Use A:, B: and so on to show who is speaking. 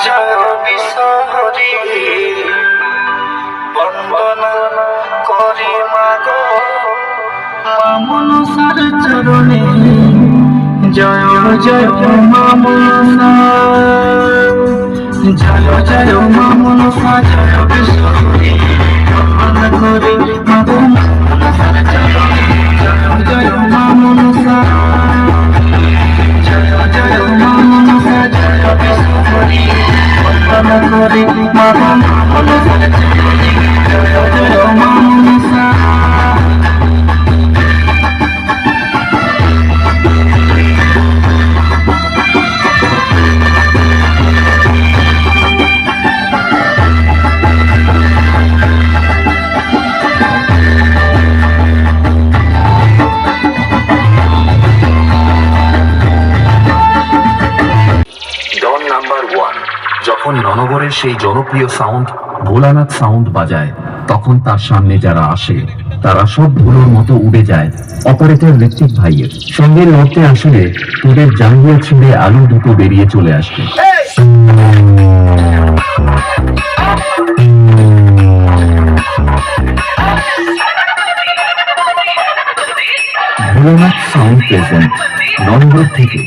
A: জয় বিশ্বহরি বন্দনা করি মাগ মামনসার চরণে জয় জয় মামনসা জয় জয় মামনসা জয় বিশ্বহরি বন্দনা করি বন্দনা করি
B: যখন ননগরের সেই জনপ্রিয় সাউন্ড ভোলানাথ সাউন্ড বাজায়, তখন তার সামনে যারা আসে, তারা সব ধুলোর মতো উড়ে যায়। অপারেটর ঋত্বিক ভাইয়ের সঙ্গে লড়তে আসলে তোদের জাঙ্গিয়া ছিঁড়ে আলু দুটো বেরিয়ে চলে আসবে। ভোলানাথ সাউন্ড প্রেজেন্ট ননগর থেকে।